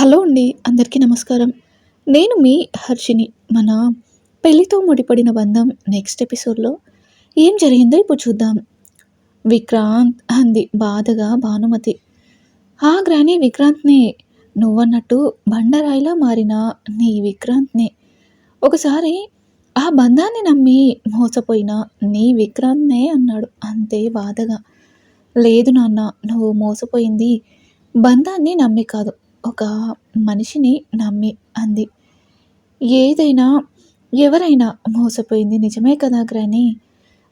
Hello అండి అందరికీ నమస్కారం. నేను మీ హర్షిని. మన పెళ్ళితో ముడిపడిన బంధం నెక్స్ట్ ఎపిసోడ్లో ఏం జరిగిందో ఇప్పుడు చూద్దాం. విక్రాంత్ అంది బాధగా భానుమతి. ఆ గ్రాని విక్రాంత్ని నువ్వన్నట్టు బండరాయిలా మారిన నీ విక్రాంత్ని. ఒకసారి ఆ బంధాన్ని నమ్మి మోసపోయిన నీ విక్రాంత్నే అన్నాడు అంతే బాధగా. లేదు నాన్న నువ్వు మోసపోయింది బంధాన్ని నమ్మి కాదు. ఒక మనిషిని నమ్మి అంది. ఏదైనా ఎవరైనా మోసపోయింది నిజమే కదా గ్రాని?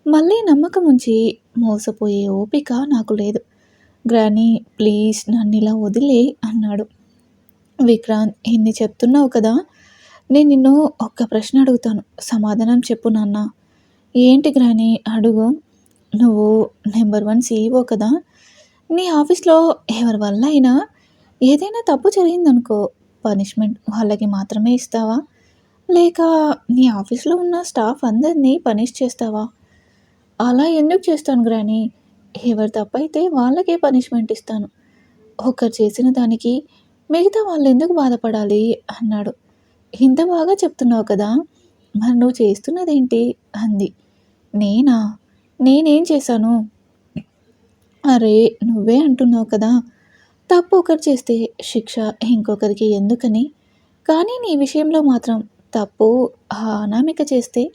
మళ్ళీ నమ్మకం ఉంచి మోసపోయే ఓపిక నాకు లేదు. గ్రాని ప్లీజ్ నన్ను ఇలా వదిలే అన్నాడు. విక్రాంత్ ఇన్ని చెప్తున్నావు కదా? నేను నిన్ను ఒక్క ప్రశ్న అడుగుతాను. సమాధానం చెప్పు నాన్న. ఏంటి గ్రాని? అడుగు. నువ్వు నెంబర్ వన్ సీఈఓ కదా? నీ ఆఫీస్లో ఎవరి వల్ల అయినా ఏదైనా తప్పు జరిగిందనుకో పనిష్మెంట్ వాళ్ళకి మాత్రమే ఇస్తావా? లేక నీ ఆఫీస్లో ఉన్న స్టాఫ్ అందరినీ పనిష్ చేస్తావా? అలా ఎందుకు చేస్తాను గ్రాని? ఎవరు తప్పైతే వాళ్ళకే పనిష్మెంట్ ఇస్తాను. ఒకరు చేసిన దానికి మిగతా వాళ్ళు ఎందుకు బాధపడాలి అన్నాడు. ఇంత బాగా చెప్తున్నావు కదా మరి నువ్వు చేస్తున్నదేంటి? అంది. నేనా? నేనేం చేశాను? అరే నువ్వే అంటున్నావు కదా తప్పు ఒకరు చేస్తే శిక్ష ఇంకొకరికి ఎందుకని? కానీ నీ విషయంలో మాత్రం తప్పు అనామిక చేస్తే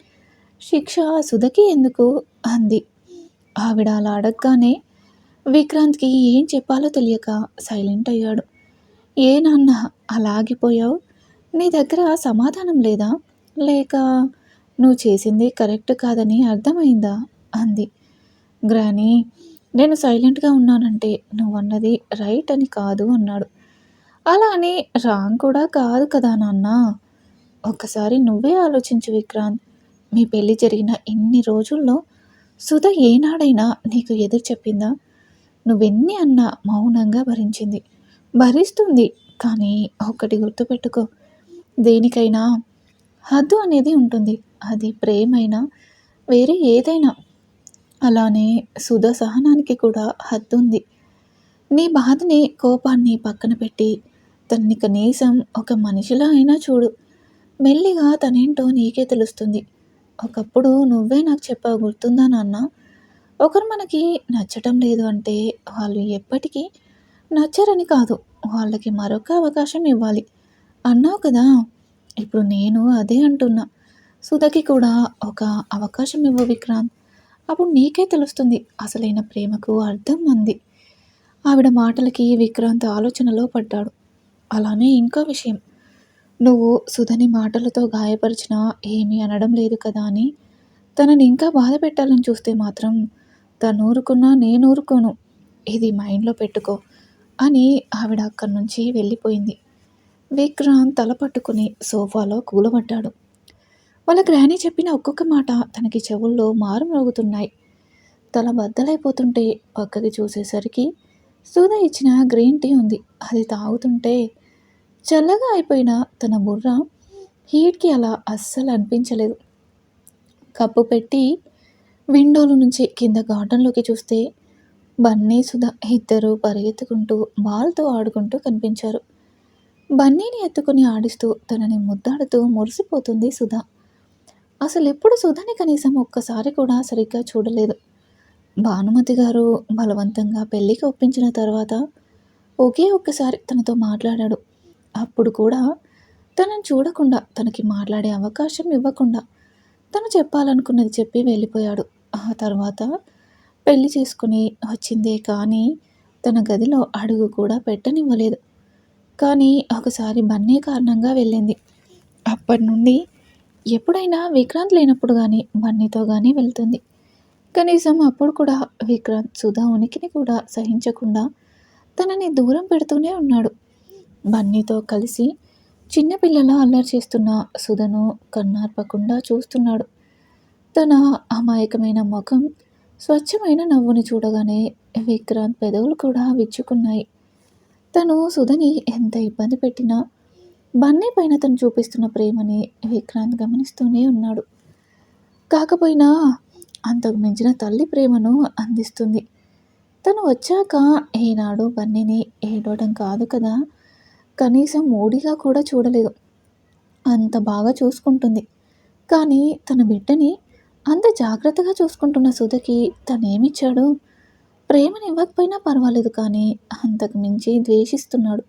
శిక్ష సుధకి ఎందుకు? అంది. ఆవిడ అలా అడగగానే విక్రాంత్కి ఏం చెప్పాలో తెలియక సైలెంట్ అయ్యాడు. ఏ నాన్న అలాగిపోయావు? నీ దగ్గర సమాధానం లేదా? లేక నువ్వు చేసింది కరెక్ట్ కాదని అర్థమైందా? అంది. గ్రానీ నేను సైలెంట్గా ఉన్నానంటే నువ్వు అన్నది రైట్ అని కాదు అన్నాడు. అలా అని రాంగ్ కూడా కాదు కదా నాన్న. ఒక్కసారి నువ్వే ఆలోచించు విక్రాంత్. మీ పెళ్ళి జరిగిన ఇన్ని రోజుల్లో సుధ ఏనాడైనా నీకు ఎదురు చెప్పిందా? నువ్వెన్ని అన్నా మౌనంగా భరించింది. భరిస్తుంది కానీ ఒకటి గుర్తుపెట్టుకో. దేనికైనా హద్దు అనేది ఉంటుంది. అది ప్రేమైనా వేరే ఏదైనా. అలానే సుధ సహనానికి కూడా హద్దుంది. నీ బాధని కోపాన్ని పక్కన పెట్టి తన్ని కనీసం ఒక మనిషిలా అయినా చూడు. మెల్లిగా తనేంటో నీకే తెలుస్తుంది. ఒకప్పుడు నువ్వే నాకు చెప్పావు గుర్తుందా నాన్న? ఒకరు మనకి నచ్చటం లేదు అంటే వాళ్ళు ఎప్పటికీ నచ్చరని కాదు. వాళ్ళకి మరొక అవకాశం ఇవ్వాలి. అన్నావు కదా ఇప్పుడు నేను అదే అంటున్నా. సుధకి కూడా ఒక అవకాశం ఇవ్వు విక్రాంత్. అప్పుడు నీకే తెలుస్తుంది అసలైన ప్రేమకు అర్థం అంది. ఆవిడ మాటలకి విక్రాంత్ ఆలోచనలో పడ్డాడు. అలానే ఇంకో విషయం. నువ్వు సుధని మాటలతో గాయపరిచినా ఏమీ అనడం లేదు కదా అని. తనని ఇంకా బాధ పెట్టాలని చూస్తే మాత్రం తను ఊరుకున్నా నేను ఊరుకోను ఇది మైండ్లో పెట్టుకో అని ఆవిడ అక్కడి నుంచి వెళ్ళిపోయింది. విక్రాంత్ తల పట్టుకుని సోఫాలో కూలబడ్డాడు. వాళ్ళ గ్రహణి చెప్పిన ఒక్కొక్క మాట తనకి చెవుల్లో మారు మోగుతున్నాయి తల బద్దలైపోతుంటే పక్కకి చూసేసరికి సూద ఇచ్చిన గ్రీన్ టీ ఉంది. అది తాగుతుంటే చల్లగా అయిపోయిన తన బుర్ర హీట్కి అలా అస్సలు అనిపించలేదు. కప్పు పెట్టి విండోలో నుంచి కింద గార్డెన్లోకి చూస్తే బన్నీ సుధ ఇద్దరు పరిగెత్తుకుంటూ బాల్తో ఆడుకుంటూ కనిపించారు. బన్నీని ఎత్తుకుని ఆడిస్తూ తనని ముద్దాడుతూ మురిసిపోతుంది సుధా. అసలు ఎప్పుడు సుధని కనీసం ఒక్కసారి కూడా సరిగ్గా చూడలేదు. భానుమతి గారు బలవంతంగా పెళ్ళికి ఒప్పించిన తర్వాత ఒకే ఒక్కసారి తనతో మాట్లాడాడు. అప్పుడు కూడా తనని చూడకుండా తనకి మాట్లాడే అవకాశం ఇవ్వకుండా తను చెప్పాలనుకున్నది చెప్పి వెళ్ళిపోయాడు. ఆ తర్వాత పెళ్ళి చేసుకుని వచ్చిందే కానీ తన గదిలో అడుగు కూడా పెట్టనివ్వలేదు. కానీ ఒకసారి బన్నీ కారణంగా వెళ్ళింది. అప్పటి నుండి ఎప్పుడైనా విక్రాంత్ లేనప్పుడు కానీ బన్నీతో కానీ వెళ్తుంది. కనీసం అప్పుడు కూడా విక్రాంత్ సుధా ఉనికిని కూడా సహించకుండా తనని దూరం పెడుతూనే ఉన్నాడు. బన్నీతో కలిసి చిన్నపిల్లల అల్లరి చేస్తున్న సుధను కన్నార్పకుండా చూస్తున్నాడు. తన అమాయకమైన ముఖం స్వచ్ఛమైన నవ్వుని చూడగానే విక్రాంత్ పెదవులు కూడా విచ్చుకున్నాయి. తను సుధని ఎంత ఇబ్బంది పెట్టినా బన్నీ పైన తను చూపిస్తున్న ప్రేమని విక్రాంత్ గమనిస్తూనే ఉన్నాడు. కాకపోయినా అంతకు మించిన తల్లి ప్రేమను అందిస్తుంది. తను వచ్చాక ఈనాడు బన్నీని ఏడవడం కాదు కదా. కనీసం ఓడిగా కూడా చూడలేదు. అంత బాగా చూసుకుంటుంది. కానీ తన బిడ్డని అంత జాగ్రత్తగా చూసుకుంటున్న సుధకి తనేమిచ్చాడు? ప్రేమని ఇవ్వకపోయినా పర్వాలేదు కానీ అంతకు మించి ద్వేషిస్తున్నాడు.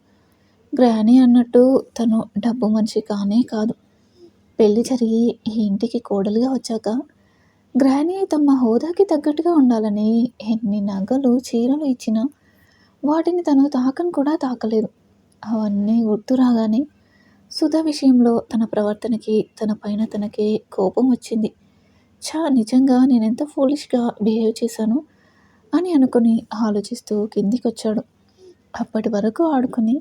గ్రానీ అన్నట్టు తను డబ్బు మనిషి కానే కాదు. పెళ్ళి జరిగి ఈ ఇంటికి కోడలుగా వచ్చాక గ్రానీ తమ హోదాకి తగ్గట్టుగా ఉండాలని ఎన్ని నగలు చీరలు ఇచ్చినా వాటిని తను తాకని కూడా తాకలేదు. అవన్నీ గుర్తు రాగానే సుధా విషయంలో తన ప్రవర్తనకి తన పైన తనకి కోపం వచ్చింది. చా నిజంగా నేనెంత ఫూలిష్గా బిహేవ్ చేశాను అని అనుకుని ఆలోచిస్తూ కిందికి వచ్చాడు అప్పటి వరకు ఆడుకుని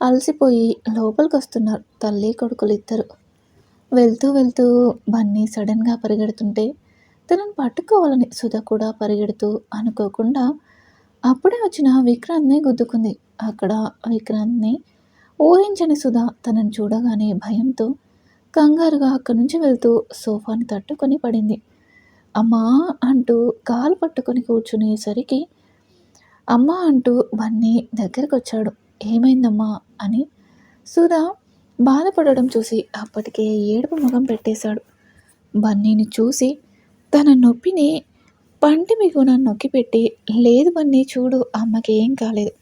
అలసిపోయి లోపలికి వస్తున్నారు తల్లి కొడుకులు ఇద్దరు వెళ్తూ వెళ్తూ బన్నీ సడన్గా పరిగెడుతుంటే తనను పట్టుకోవాలని సుధ కూడా పరిగెడుతూ అనుకోకుండా అప్పుడే వచ్చిన విక్రాంత్ని గుద్దుకుంది. అక్కడ విక్రాంత్ని ఊహించని సుధ తనని చూడగానే భయంతో కంగారుగా అక్కడి నుంచి వెళ్తూ సోఫాని తట్టుకొని పడింది. అమ్మా అంటూ కాలు పట్టుకొని కూర్చునేసరికి అమ్మ అంటూ బన్నీ దగ్గరకు వచ్చాడు ఏమైందమ్మా అని సుధా బాధపడడం చూసి అప్పటికే ఏడుపు ముఖం పెట్టేశాడు. బన్నీని చూసి తన నొప్పిని పంటి మిగున నొక్కి పెట్టి లేదు బన్నీ చూడు అమ్మకి ఏం కాలేదు.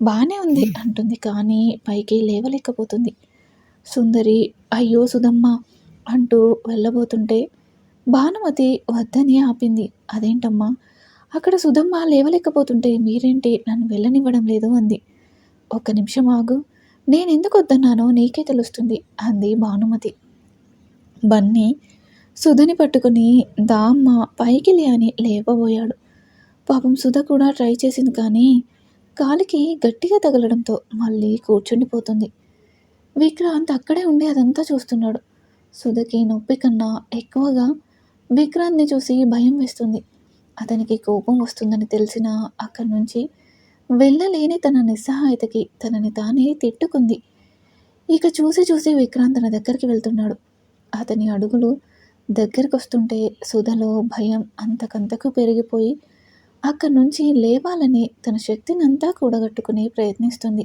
బాగానే ఉంది అంటుంది కానీ పైకి లేవలేకపోతుంది. సుందరి అయ్యో సుధమ్మ అంటూ వెళ్ళబోతుంటే భానుమతి వద్దని ఆపింది. అదేంటమ్మా అక్కడ సుధమ్మ లేవలేకపోతుంటే మీరేంటి నన్ను వెళ్ళనివ్వడం లేదు అంది. ఒక్క నిమిషం ఆగు. నేనెందుకు వద్దన్నానో నీకే తెలుస్తుంది అంది భానుమతి. బన్నీ సుధని పట్టుకుని దామ్మ పైకి లే అని లేవబోయాడు. పాపం సుధ కూడా ట్రై చేసింది కానీ కాలికి గట్టిగా తగలడంతో మళ్ళీ కూర్చుండిపోతుంది. విక్రాంత్ అక్కడే ఉండి అదంతా చూస్తున్నాడు. సుధకి నొప్పి కన్నా ఎక్కువగా విక్రాంత్ని చూసి భయం వేస్తుంది. అతనికి కోపం వస్తుందని తెలిసిన అక్కడి నుంచి వెళ్ళలేని తన నిస్సహాయతకి తనని తానే తిట్టుకుంది. ఇక చూసి చూసి విక్రాంత్ తన దగ్గరికి వెళ్తున్నాడు. అతని అడుగులు దగ్గరికి వస్తుంటే సుధలో భయం అంతకంతకు పెరిగిపోయి అక్కడి నుంచి లేవాలని తన శక్తిని అంతా కూడగట్టుకుని ప్రయత్నిస్తుంది.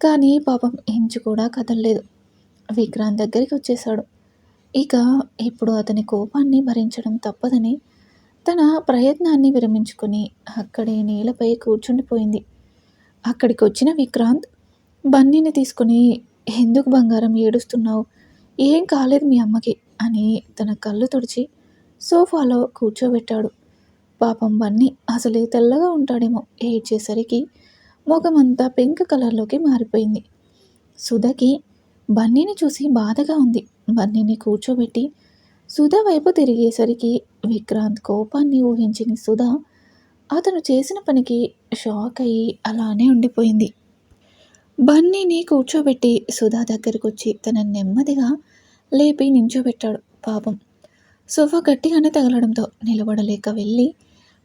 కానీ పాపం ఇంచు కూడా కదలలేదు. విక్రాంత్ దగ్గరికి వచ్చేశాడు. ఇక ఇప్పుడు అతని కోపాన్ని భరించడం తప్పదని తన ప్రయత్నాన్ని విరమించుకొని అక్కడే నేలపై కూర్చుండిపోయింది. అక్కడికి వచ్చిన విక్రాంత్ బన్నీని తీసుకుని ఎందుకు బంగారం ఏడుస్తున్నావు? ఏం కాలేదు మీ అమ్మకి అని తన కళ్ళు తుడిచి సోఫాలో కూర్చోబెట్టాడు. పాపం బన్నీ అసలే తెల్లగా ఉంటాడేమో ఏడ్చేసరికి ముఖమంతా పింక్ కలర్లోకి మారిపోయింది. సుధకి బన్నీని చూసి బాధగా ఉంది. బన్నీని కూర్చోబెట్టి సుధా వైపు తిరిగేసరికి విక్రాంత్ కోపాన్ని ఊహించిన సుధా అతను చేసిన పనికి షాక్ అయ్యి అలానే ఉండిపోయింది. బన్నీని కూర్చోబెట్టి సుధా దగ్గరికి వచ్చి తన నెమ్మదిగా లేపి నించోబెట్టాడు. పాపం సోఫా గట్టిగానే తగలడంతో నిలబడలేక వెళ్ళి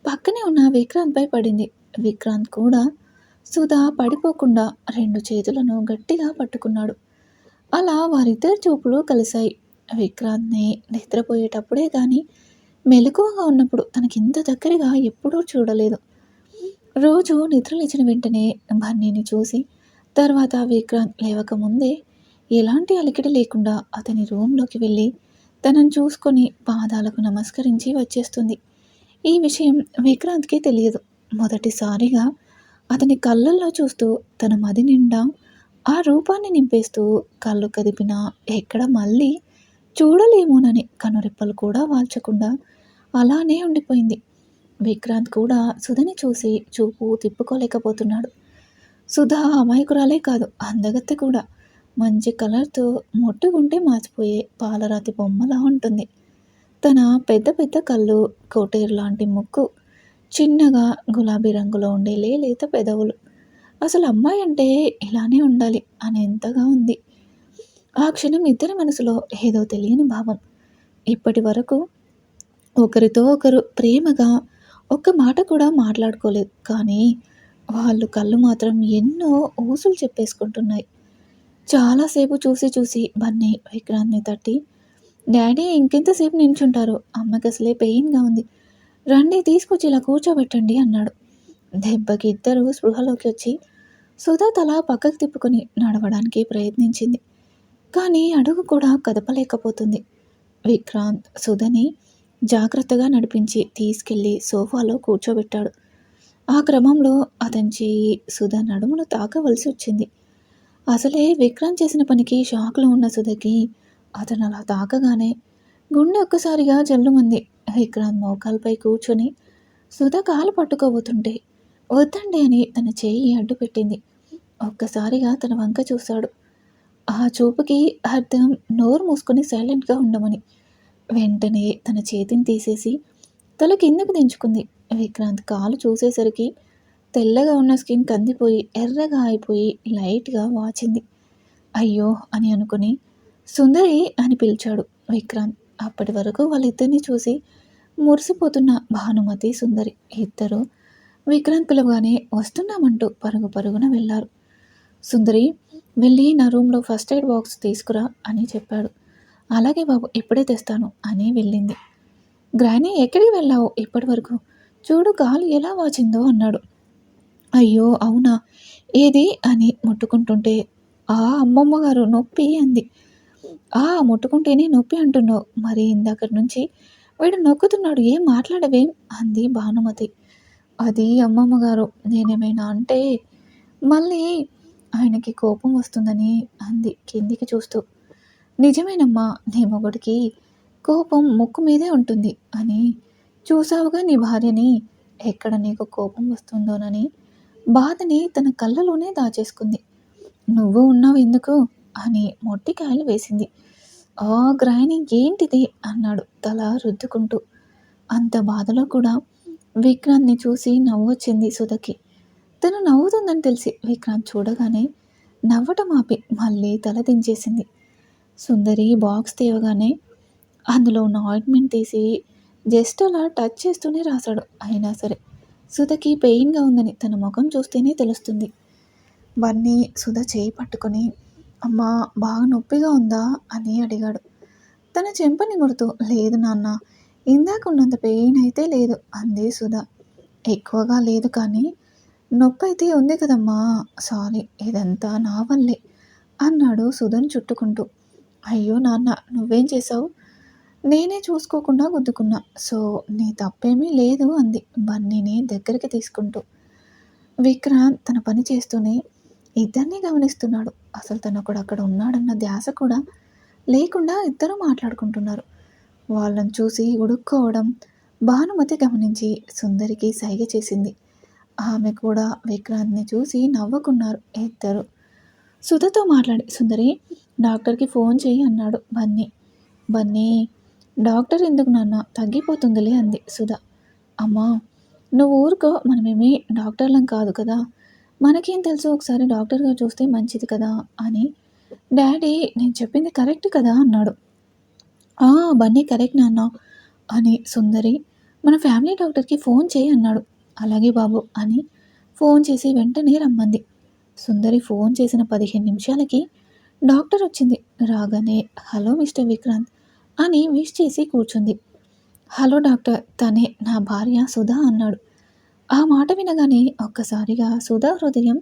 పక్కనే ఉన్న విక్రాంత్పై పడింది. విక్రాంత్ కూడా సుధా పడిపోకుండా రెండు చేతులను గట్టిగా పట్టుకున్నాడు. అలా వారిద్దరి చూపులు కలిశాయి. విక్రాంత్ని నిద్రపోయేటప్పుడే కానీ మెలకువగా ఉన్నప్పుడు తనకింత దగ్గరగా ఎప్పుడూ చూడలేదు. రోజు నిద్రలేచిన వెంటనే బన్నీని చూసి తర్వాత విక్రాంత్ లేవకముందే ఎలాంటి అలికిడి లేకుండా అతని రూమ్లోకి వెళ్ళి తనను చూసుకొని పాదాలకు నమస్కరించి వచ్చేస్తుంది. ఈ విషయం విక్రాంత్కి తెలియదు. మొదటిసారిగా అతని కళ్ళల్లో చూస్తూ తన మది నిండా ఆ రూపాన్ని నింపేస్తూ కళ్ళు కదిపినా ఎక్కడ మళ్ళీ చూడలేమోనని కనురెప్పలు కూడా వాల్చకుండా అలానే ఉండిపోయింది. విక్రాంత్ కూడా సుధని చూసి చూపు తిప్పుకోలేకపోతున్నాడు. సుధా అమాయకురాలే కాదు అందగత్తె కూడా. మంచి కలర్తో మొట్టుకుంటే మార్చిపోయే పాలరాతి బొమ్మలా ఉంటుంది. తన పెద్ద పెద్ద కళ్ళు కోటేరు లాంటి ముక్కు చిన్నగా గులాబీ రంగులో ఉండే లేత పెదవులు. అసలు అమ్మాయి అంటే ఇలానే ఉండాలి అనేంతగా ఉంది. ఆ క్షణం ఇద్దరి మనసులో ఏదో తెలియని భావం. ఇప్పటి వరకు ఒకరితో ఒకరు ప్రేమగా ఒక్క మాట కూడా మాట్లాడుకోలేదు. కానీ వాళ్ళు కళ్ళు మాత్రం ఎన్నో ఊసులు చెప్పేసుకుంటున్నాయి. చాలాసేపు చూసి చూసి బన్నీ విక్రాంత్ని తట్టి డాడీ ఇంకెంతసేపు నించుంటారు? అమ్మకి అసలే పెయిన్గా ఉంది. రండి తీసుకొచ్చి ఇలా కూర్చోబెట్టండి అన్నాడు. దెబ్బకి ఇద్దరు స్పృహలోకి వచ్చి సుధా తల పక్కకు తిప్పుకొని నడవడానికి ప్రయత్నించింది. కానీ అడుగు కూడా కదపలేకపోతుంది. విక్రాంత్ సుధని జాగ్రత్తగా నడిపించి తీసుకెళ్ళి సోఫాలో కూర్చోబెట్టాడు. ఆ క్రమంలో అతని చేయి సుధ నడుమును తాకవలసి వచ్చింది అసలే విక్రాంత్ చేసిన పనికి షాక్లో ఉన్న సుధకి అతను అలా తాకగానే గుండె ఒక్కసారిగా జల్లుమంది. విక్రాంత్ మోకాలపై కూర్చొని సుధ కాలు పట్టుకోబోతుంటే వద్దండి అని తన చేయి అడ్డు పెట్టింది ఒక్కసారిగా తన వంక చూశాడు. ఆ చూపుకి అర్థం నోరు మూసుకొని సైలెంట్గా ఉండమని. వెంటనే తన చేతిని తీసేసి తల కిందకు దించుకుంది. విక్రాంత్ కాలు చూసేసరికి తెల్లగా ఉన్న స్కిన్ కందిపోయి ఎర్రగా అయిపోయి లైట్గా వాచింది. అయ్యో అని అనుకుని సుందరి అని పిలిచాడు విక్రాంత్. అప్పటి వరకు వాళ్ళిద్దరిని చూసి మురిసిపోతున్న భానుమతి సుందరి ఇద్దరు విక్రాంత్ పిలవగానే వస్తున్నామంటూ పరుగు పరుగున వెళ్ళారు. సుందరి వెళ్ళి నా రూమ్లో ఫస్ట్ ఎయిడ్ బాక్స్ తీసుకురా అని చెప్పాడు. అలాగే బాబు ఇప్పుడే తెస్తాను అని వెళ్ళింది. గ్రానీ ఎక్కడికి వెళ్ళావు ఇప్పటి వరకు చూడు గాలి ఎలా వాచిందో అన్నాడు. అయ్యో అవునా? ఏది? అని ముట్టుకుంటుంటే ఆ అమ్మమ్మ గారు నొప్పి అంది. ఆ ముట్టుకుంటేనే నొప్పి అంటున్నావు. మరి ఇందాక నుంచి వీడు నొక్కుతున్నాడు ఏం మాట్లాడవేం? అంది భానుమతి. అది అమ్మమ్మ గారు నేనేమైనా అంటే మళ్ళీ ఆయనకి కోపం వస్తుందని అంది. కిందికి చూస్తూ నిజమేనమ్మా నీ మొగుడికి కోపం ముక్కు మీదే ఉంటుంది అని చూసావుగా నీ భార్యని. ఎక్కడ నీకు కోపం వస్తుందోనని బాధని తన కళ్ళలోనే దాచేసుకుంది. నువ్వు ఉన్నావు ఎందుకు? అని మొట్టికాయలు వేసింది. ఆ గ్రాని ఏంటిది? అన్నాడు తల రుద్దుకుంటూ. అంత బాధలో కూడా విక్రాంత్ని చూసి నవ్వొచ్చింది సుధకి. తను నవ్వుతుందని తెలిసి విక్రాంత్ చూడగానే నవ్వటం ఆపి మళ్ళీ తల దించేసింది. సుందరి బాక్స్ తీయగానే అందులో ఉన్న ఆయింట్మెంట్ తీసి జస్ట్ అలా టచ్ చేస్తూనే రాశాడు. అయినా సరే సుధకి పెయిన్గా ఉందని తన ముఖం చూస్తేనే తెలుస్తుంది. బన్నీ సుధ చేయి పట్టుకొని అమ్మ బాగా నొప్పిగా ఉందా? అని అడిగాడు. తన చెంపని గుర్తు లేదు నాన్న ఇందాక ఉన్నంత పెయిన్ అయితే లేదు అంది సుధ. ఎక్కువగా లేదు కానీ నొప్పి అయితే ఉంది కదమ్మా. సారీ ఇదంతా నా వల్లే అన్నాడు సుధన్ చుట్టుకుంటూ. అయ్యో నాన్న నువ్వేం చేసావు నేనే చూసుకోకుండా గుద్దుకున్నా. సో నీ తప్పేమీ లేదు అంది బన్నీని దగ్గరికి తీసుకుంటూ. విక్రాంత్ తన పని చేస్తూనే ఇద్దరిని గమనిస్తున్నాడు. అసలు తను ఒకడు అక్కడ ఉన్నాడన్న ధ్యాస కూడా లేకుండా ఇద్దరు మాట్లాడుకుంటున్నారు. వాళ్ళని చూసి ఉడుక్కోవడం భానుమతి గమనించి సుందరికి సైగ చేసింది. ఆమె కూడా విక్రాంత్ని చూసి నవ్వుకున్నారు ఇద్దరు. సుధతో మాట్లాడి సుందరి డాక్టర్కి ఫోన్ చేయి అన్నాడు బన్నీ. బన్నీ డాక్టర్ ఎందుకు నాన్న? తగ్గిపోతుందిలే అంది సుధ. అమ్మా నువ్వు ఊరుకో మనమేమీ డాక్టర్లం కాదు కదా. మనకేం తెలుసు ఒకసారి డాక్టర్గా చూస్తే మంచిది కదా అని. డాడీ నేను చెప్పింది కరెక్ట్ కదా అన్నాడు. బన్నీ కరెక్ట్ నాన్న అని సుందరి. మన ఫ్యామిలీ డాక్టర్కి ఫోన్ చేయి అన్నాడు. అలాగే బాబు అని ఫోన్ చేసి వెంటనే రమ్మంది. సుందరి ఫోన్ చేసిన పదిహేను నిమిషాలకి డాక్టర్ వచ్చింది. రాగానే హలో మిస్టర్ విక్రాంత్ అని విష్ చేసి కూర్చుంది. హలో డాక్టర్ తనే నా భార్య సుధా అన్నాడు. ఆ మాట వినగానే ఒక్కసారిగా సుధా హృదయం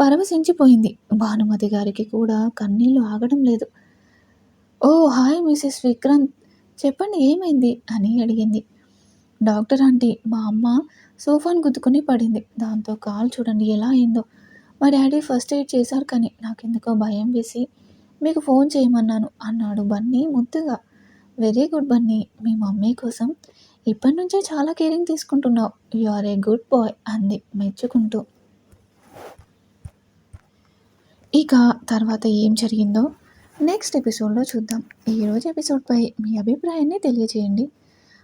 పరవశించిపోయింది. భానుమతి గారికి కూడా కన్నీళ్ళు ఆగడం లేదు. ఓ హాయ్ మిసెస్ విక్రాంత్ చెప్పండి ఏమైంది? అని అడిగింది. డాక్టర్ ఆంటీ మా అమ్మ సోఫాను గుద్దుకుని పడింది. దాంతో కాలు చూడండి ఎలా అయిందో. మా డాడీ ఫస్ట్ ఎయిడ్ చేశారు కానీ నాకెందుకో భయం వేసి మీకు ఫోన్ చేయమన్నాను అన్నాడు బన్నీ ముద్దుగా. వెరీ గుడ్ బన్నీ మీ మమ్మీ కోసం ఇప్పటి నుంచే చాలా కేరింగ్ తీసుకుంటున్నావు. You are a good boy అంది మెచ్చుకుంటూ. ఇక తర్వాత ఏం జరిగిందో నెక్స్ట్ ఎపిసోడ్లో చూద్దాం. ఈరోజు ఎపిసోడ్పై మీ అభిప్రాయాన్ని తెలియజేయండి.